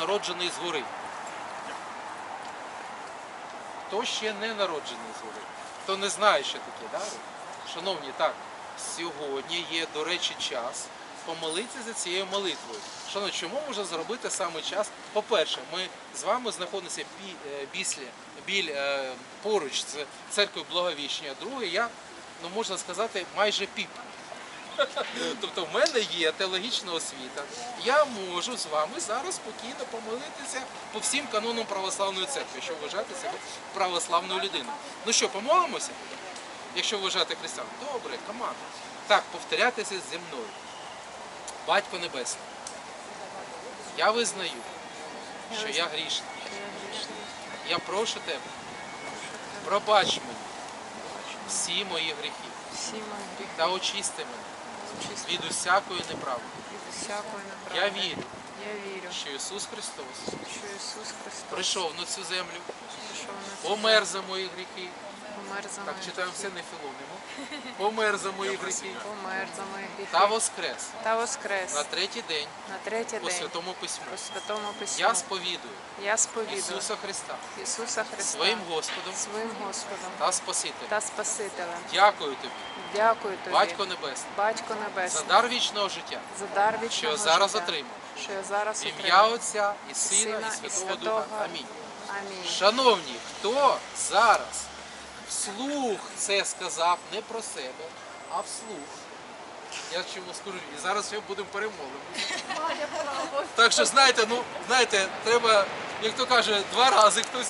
народжений згори? Хто ще не народжений згори? Хто не знає, що таке, да? Шановні, так, сьогодні є, до речі, час помолитися за цією молитвою. Шановні, чому можна зробити саме час? По-перше, ми з вами знаходимося е, біслі, біль, е, поруч з церквою Благовіщення. Друге, я, ну можна сказати, майже піп. Тобто в мене є теологічна освіта. Я можу з вами зараз спокійно помолитися по всім канонам православної церкви, що вважати себе православною людиною. Ну що, помолимося? Якщо вважати християн. Добре, команда. Так, повторятися зі мною. Батько Небесний, я визнаю, що я грішний. Я прошу тебе, пробач мені всі мої гріхи та очисти мене від усякої неправди. від усякої неправди. Я вірю, Я вірю, що Ісус Христос що Ісус Христос прийшов на цю землю, прийшов на цю помер за мої гріхи. Помер за Так читаємо все не філонимо. Помер за мої гріхи помер за мої гріхи та воскрес та воскрес на третій день на третій по Святому Письму. по Святому Письму. Я сповідую Я сповідую Ісуса Христа Ісуса Христа своїм Господом своїм Господом та Спасителем. та Спасителем. Дякую тобі, Дякую тобі, Батько Небесний, Батько за дар вічного життя, за дар що вічного я зараз отримав. що я зараз ім'я. Отця і Сина, і і Святого Святого. Духа. Амінь. Амінь. Шановні, хто зараз вслух це сказав не про себе, а вслух. Я чому скажу, і зараз ми будемо перемовлені. Так що знаєте, ну знаєте, треба, як то каже, два рази хтось